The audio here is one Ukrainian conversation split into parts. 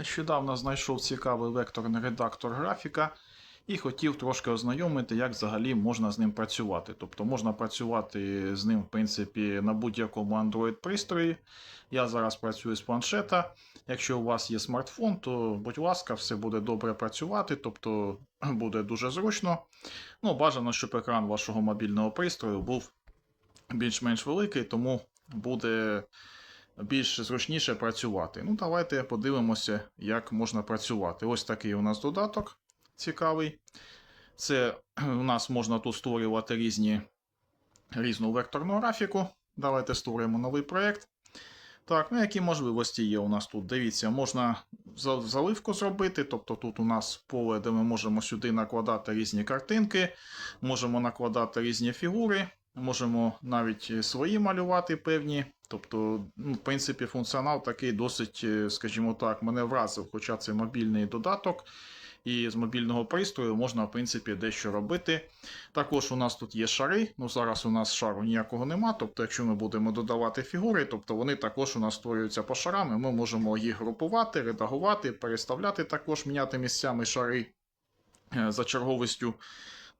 Нещодавно знайшов цікавий векторний редактор графіка і хотів трошки ознайомити, як взагалі можна з ним працювати. Тобто можна працювати з ним, в принципі, на будь-якому Android-пристрої. Я зараз працюю з планшета. Якщо у вас є смартфон, то будь ласка, все буде добре працювати, тобто буде дуже зручно. Ну, бажано, щоб екран вашого мобільного пристрою був більш-менш великий, тому буде більш зручніше працювати. Ну, давайте подивимося, як можна працювати. Ось такий у нас додаток цікавий. Це у нас можна тут створювати різні, різну векторну графіку. Давайте створимо новий проєкт. Так, ну які можливості є у нас тут? Дивіться, можна заливку зробити, тобто тут у нас поле, де ми можемо сюди накладати різні картинки, можемо накладати різні фігури, можемо навіть свої малювати певні. Тобто, ну, в принципі, функціонал такий досить, е, скажімо так, мене вразив, хоча це мобільний додаток. І з мобільного пристрою можна, в принципі, дещо робити. Також у нас тут є шари. Ну, зараз у нас шару ніякого нема. Тобто, якщо ми будемо додавати фігури, тобто вони також у нас створюються по шарам, і ми можемо їх групувати, редагувати, переставляти також, міняти місцями шари е, за черговістю.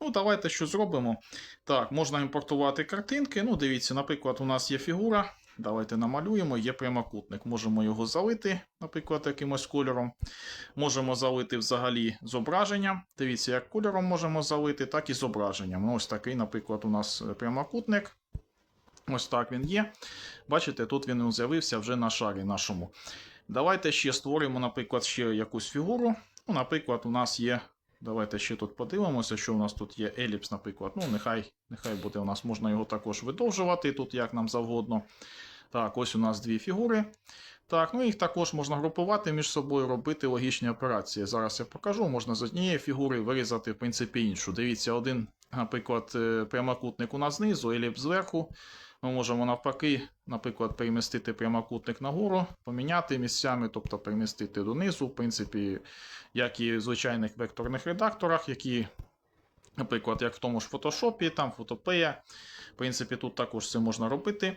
Ну, давайте що зробимо. Так, можна імпортувати картинки. Ну, дивіться, наприклад, у нас є фігура. Давайте намалюємо, є прямокутник. Можемо його залити, наприклад, якимось кольором. Можемо залити взагалі зображенням. Дивіться, як кольором можемо залити, так і зображенням. Ось такий, наприклад, у нас прямокутник. Ось так він є. Бачите, тут він з'явився вже на шарі нашому. Давайте ще створимо, наприклад, ще якусь фігуру. Ну, Наприклад, у нас є. Давайте ще тут подивимося, що у нас тут є еліпс, наприклад. Ну, нехай, нехай буде у нас, можна його також видовжувати тут, як нам завгодно. Так, ось у нас дві фігури. Так, ну їх також можна групувати між собою, робити логічні операції. Зараз я покажу, можна з однієї фігури вирізати, в принципі, іншу. Дивіться, один, наприклад, е, прямокутник у нас знизу, еліпс зверху. Ми можемо навпаки, наприклад, перемістити прямокутник нагору, поміняти місцями, тобто перемістити донизу, в принципі, як і в звичайних векторних редакторах, які, наприклад, як в тому ж фотошопі, там фотопея. В принципі, тут також це можна робити.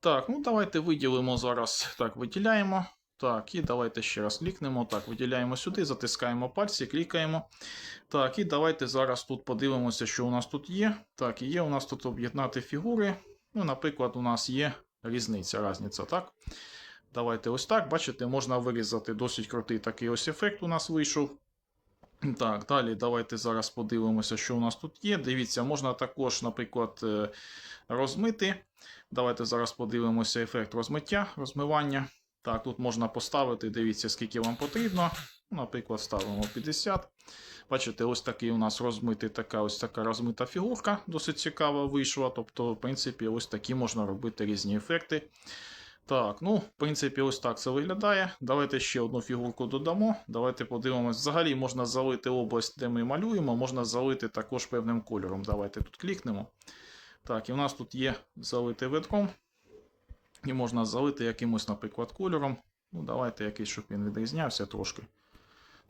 Так, ну давайте виділимо зараз. Так, виділяємо. Так, і давайте ще раз клікнемо. Так, виділяємо сюди, затискаємо пальці, клікаємо. Так, і давайте зараз тут подивимося, що у нас тут є. Так, і є у нас тут об'єднати фігури. Ну, наприклад, у нас є різниця, різниця, так? Давайте ось так. Бачите, можна вирізати досить крутий такий ось ефект у нас вийшов. Так, далі давайте зараз подивимося, що у нас тут є. Дивіться, можна також, наприклад, е, розмити. Давайте зараз подивимося ефект розмиття, розмивання. Так, тут можна поставити, дивіться, скільки вам потрібно. Наприклад, ставимо 50. Бачите, ось такий у нас розмитий, така ось така розмита фігурка, досить цікава вийшла. Тобто, в принципі, ось такі можна робити різні ефекти. Так, ну, в принципі, ось так це виглядає. Давайте ще одну фігурку додамо. Давайте подивимось. Взагалі можна залити область, де ми малюємо, можна залити також певним кольором. Давайте тут клікнемо. Так, і в нас тут є залити ветром. І можна залити якимось, наприклад, кольором. Ну, давайте якийсь, щоб він відрізнявся трошки.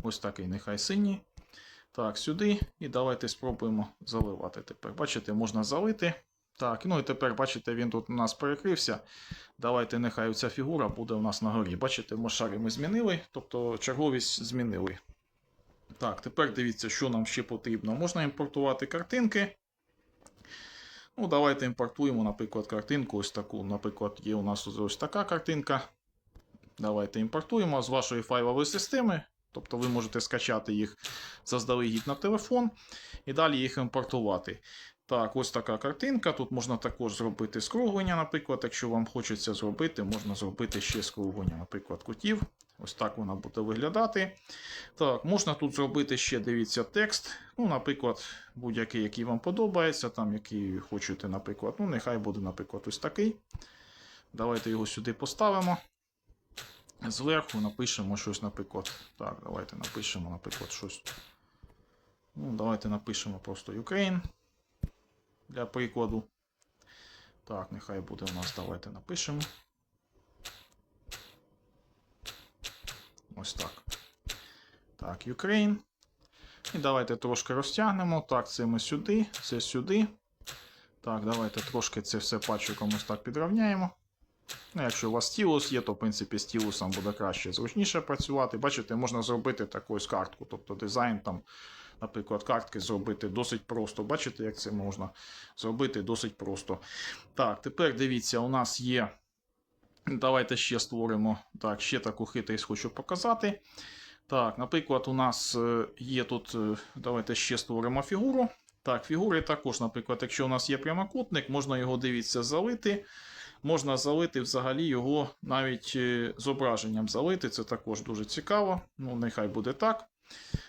Ось такий, нехай синій. Так, сюди. І давайте спробуємо заливати тепер. Бачите, можна залити. Так, ну і тепер, бачите, він тут у нас перекрився. Давайте нехай ця фігура буде у нас на горі. Бачите, мошари ми змінили, тобто черговість змінили. Так, тепер дивіться, що нам ще потрібно. Можна імпортувати картинки. Ну, давайте імпортуємо, наприклад, картинку ось таку. Наприклад, є у нас ось така картинка. Давайте імпортуємо з вашої файлової системи. Тобто ви можете скачати їх заздалегідь на телефон і далі їх імпортувати. Так, ось така картинка. Тут можна також зробити скруглення, наприклад, якщо вам хочеться зробити, можна зробити ще скруглення, наприклад, кутів. Ось так вона буде виглядати. Так, можна тут зробити ще, дивіться, текст. Ну, наприклад, будь-який, який вам подобається, там, який хочете, наприклад, ну, нехай буде, наприклад, ось такий. Давайте його сюди поставимо. Зверху напишемо щось, наприклад. Так, давайте напишемо, наприклад, щось. Ну, давайте напишемо просто Ukraine для прикладу. Так, нехай буде у нас, давайте напишемо. Ось так. Так, Ukraine. І давайте трошки розтягнемо. Так, це ми сюди, це сюди. Так, давайте трошки це все пачком ось так підрівняємо. Ну, якщо у вас стілус є, то в принципі стілусом буде краще зручніше працювати. Бачите, можна зробити таку ось картку, тобто дизайн там, наприклад, картки зробити досить просто. Бачите, як це можна зробити досить просто. Так, тепер дивіться, у нас є. Давайте ще створимо. Так, ще таку хитрість хочу показати. Так, наприклад, у нас е, є тут. е, Давайте ще створимо фігуру. Так, фігури також, наприклад, якщо у нас є прямокутник, можна його дивіться залити. Можна залити взагалі його навіть е, зображенням залити. Це також дуже цікаво. Ну, нехай буде так.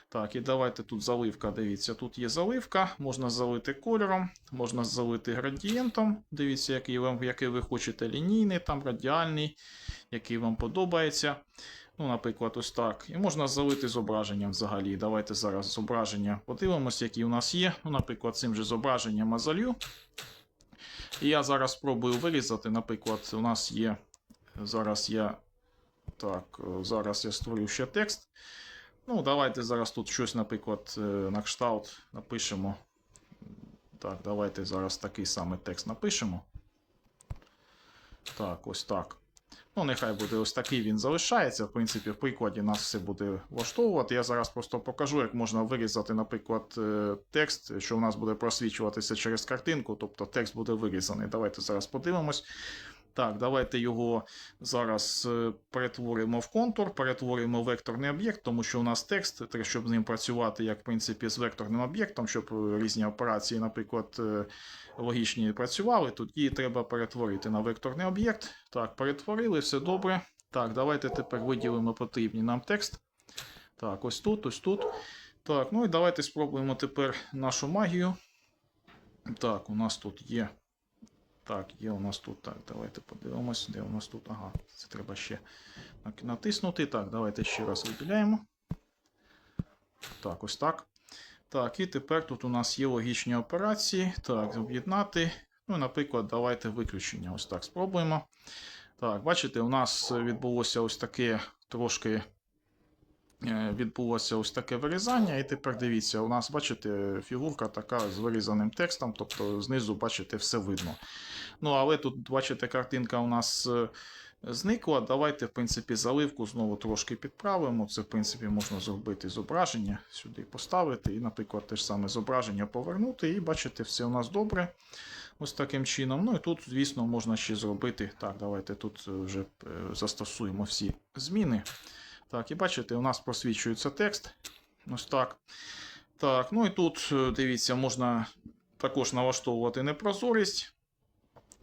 Так, і давайте тут заливка. Дивіться, тут є заливка, можна залити кольором, можна залити градієнтом. Дивіться, який, вам, який ви хочете лінійний, там радіальний, який вам подобається. Ну, наприклад, ось так. І можна залити зображенням взагалі. Давайте зараз зображення подивимося, які у нас є. Ну, наприклад, цим же зображенням я залью. І я зараз спробую вирізати. Наприклад, у нас є. Зараз я. Так, е, зараз я створю ще текст. Ну, давайте зараз тут щось, наприклад, е, на кшталт напишемо. Так, давайте зараз такий самий текст напишемо. Так, ось так. Ну, нехай буде ось такий він залишається. В принципі, в прикладі нас все буде влаштовувати. Я зараз просто покажу, як можна вирізати, наприклад, е, текст, що в нас буде просвічуватися через картинку, тобто текст буде вирізаний. Давайте зараз подивимось. Так, давайте його зараз е, перетворимо в контур, перетворимо в векторний об'єкт, тому що у нас текст, щоб з ним працювати, як в принципі, з векторним об'єктом, щоб е, різні операції, наприклад, е, логічні працювали. Тоді треба перетворити на векторний об'єкт. Так, перетворили, все добре. Так, давайте тепер виділимо потрібний нам текст. Так, ось тут, ось тут. Так, ну і давайте спробуємо тепер нашу магію. Так, у нас тут є. Так, є у нас тут. Так, давайте подивимось, де у нас тут. Ага, це треба ще натиснути. Так, давайте ще раз виділяємо. Так, ось так. Так, і тепер тут у нас є логічні операції. Так, об'єднати. Ну, наприклад, давайте виключення. Ось так спробуємо. Так, бачите, у нас відбулося ось таке трошки. Е, Відбулося ось таке вирізання, і тепер дивіться, у нас, бачите, фігурка така з вирізаним текстом, тобто знизу, бачите, все видно. Ну, але тут, бачите, картинка у нас е, зникла. Давайте, в принципі, заливку знову трошки підправимо. Це, в принципі, можна зробити зображення, сюди поставити, і, наприклад, те ж саме зображення повернути. І бачите, все у нас добре. Ось таким чином. Ну і тут, звісно, можна ще зробити. Так, давайте тут е, вже застосуємо всі зміни. Так, і бачите, у нас просвічується текст. Ось так. Так, ну і тут, е, дивіться, можна також налаштовувати непрозорість.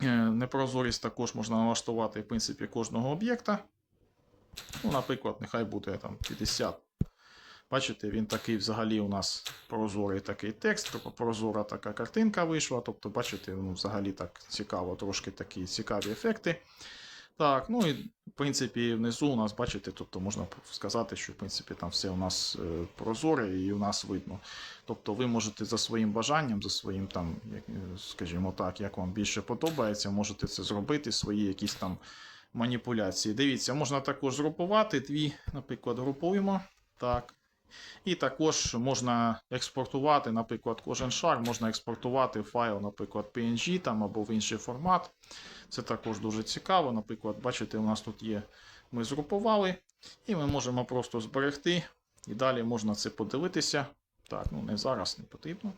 Е, Непрозорість також можна налаштувати, в принципі, кожного об'єкта. Ну, наприклад, нехай буде там 50. Бачите, він такий взагалі у нас прозорий такий текст, прозора така картинка вийшла. Тобто, бачите, ну, взагалі так цікаво, трошки такі цікаві ефекти. Так, ну і в принципі внизу у нас, бачите, тобто можна сказати, що в принципі там все у нас е, прозоре і у нас видно. Тобто ви можете за своїм бажанням, за своїм там, е, скажімо так, як вам більше подобається, можете це зробити, свої якісь там маніпуляції. Дивіться, можна також згрупувати дві, наприклад, групуємо. Так. І також можна експортувати, наприклад, кожен шар можна експортувати файл, наприклад, PNG там або в інший формат. Це також дуже цікаво. Наприклад, бачите, у нас тут є. Ми згрупували, і ми можемо просто зберегти. І далі можна це подивитися. Так, ну не зараз не потрібно.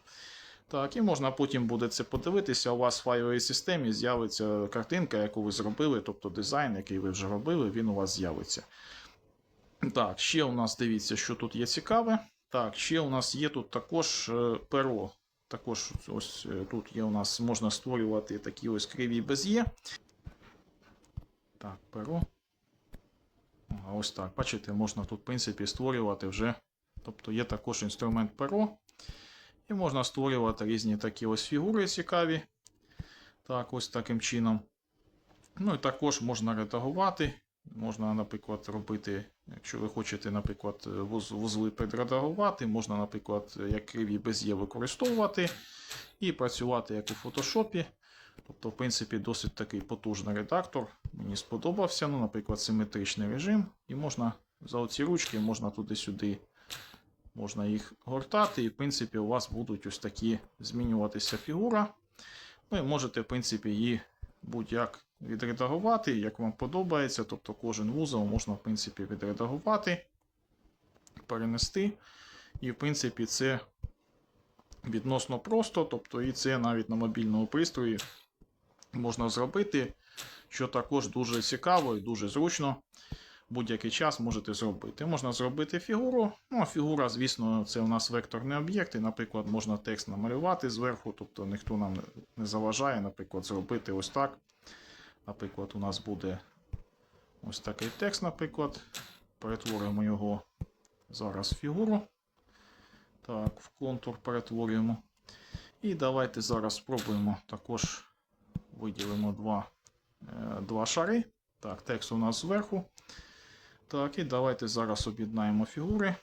Так, і можна потім буде це подивитися. У вас в файловій системі з'явиться картинка, яку ви зробили, тобто дизайн, який ви вже робили, він у вас з'явиться. Так, ще у нас дивіться, що тут є цікаве. Так, ще у нас є тут також е, перо. Також ось е, тут є у нас можна створювати такі ось криві без'є. Так, перо. А ось так. Бачите, можна тут, в принципі, створювати вже. Тобто є також інструмент перо. І можна створювати різні такі ось фігури цікаві. Так, ось таким чином. Ну і також можна редагувати. Можна, наприклад, робити, якщо ви хочете, наприклад, вузли підредагувати, можна, наприклад, як криві без'є використовувати і працювати як у фотошопі. Тобто, в принципі, досить такий потужний редактор. Мені сподобався. Ну, наприклад, симетричний режим. І можна за оці ручки, можна туди-сюди, можна їх гортати. І, в принципі, у вас будуть ось такі змінюватися фігура. Ну можете, в принципі, її будь-як відредагувати, як вам подобається. Тобто кожен вузол можна, в принципі, відредагувати, перенести. І, в принципі, це відносно просто. Тобто, і це навіть на мобільному пристрої можна зробити, що також дуже цікаво і дуже зручно. Будь-який час можете зробити. Можна зробити фігуру. Ну, а фігура, звісно, це у нас векторний об'єкт. І, наприклад, можна текст намалювати зверху, тобто ніхто нам не- заважає, наприклад, зробити ось так. Наприклад, у нас буде ось такий текст, наприклад. Перетворимо його зараз в фігуру. Так, в контур перетворюємо. І давайте зараз спробуємо також виділимо два, е, два шари. Так, текст у нас зверху. Так, і давайте зараз об'єднаємо фігури.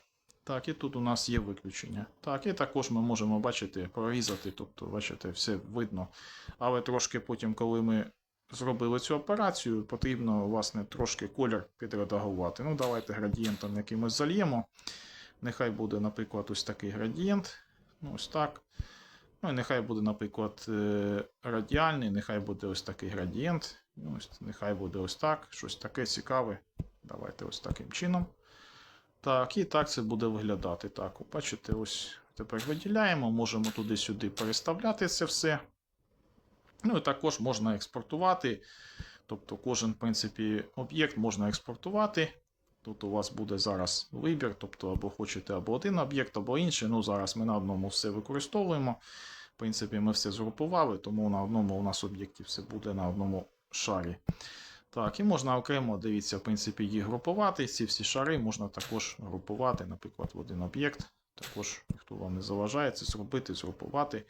Так, і тут у нас є виключення. Так, і також ми можемо бачити, прорізати, тобто, бачите, все видно. Але трошки потім, коли ми зробили цю операцію, потрібно, власне, трошки колір підредагувати. Ну, давайте градієнтом якимось зальємо. Нехай буде, наприклад, ось такий градієнт. Ну, ось так. Ну, і нехай буде, наприклад, е, радіальний, нехай буде ось такий градієнт. Ну, ось, нехай буде ось так. Щось таке цікаве. Давайте ось таким чином. Так, і так це буде виглядати. Так, бачите, ось тепер виділяємо, можемо туди-сюди переставляти це все. Ну і також можна експортувати. Тобто кожен, в принципі, об'єкт можна експортувати. Тут у вас буде зараз вибір, тобто або хочете або один об'єкт, або інший. Ну, зараз ми на одному все використовуємо. В принципі, ми все згрупували, тому на одному у нас об'єкті все буде на одному шарі. Так, і можна окремо, дивіться, в принципі, її групувати. Ці всі шари можна також групувати, наприклад, в один об'єкт. Також ніхто вам не заважає це зробити, згрупувати.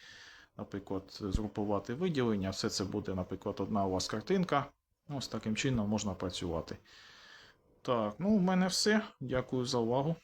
Наприклад, згрупувати виділення. Все це буде, наприклад, одна у вас картинка. Ось таким чином можна працювати. Так, ну в мене все. Дякую за увагу.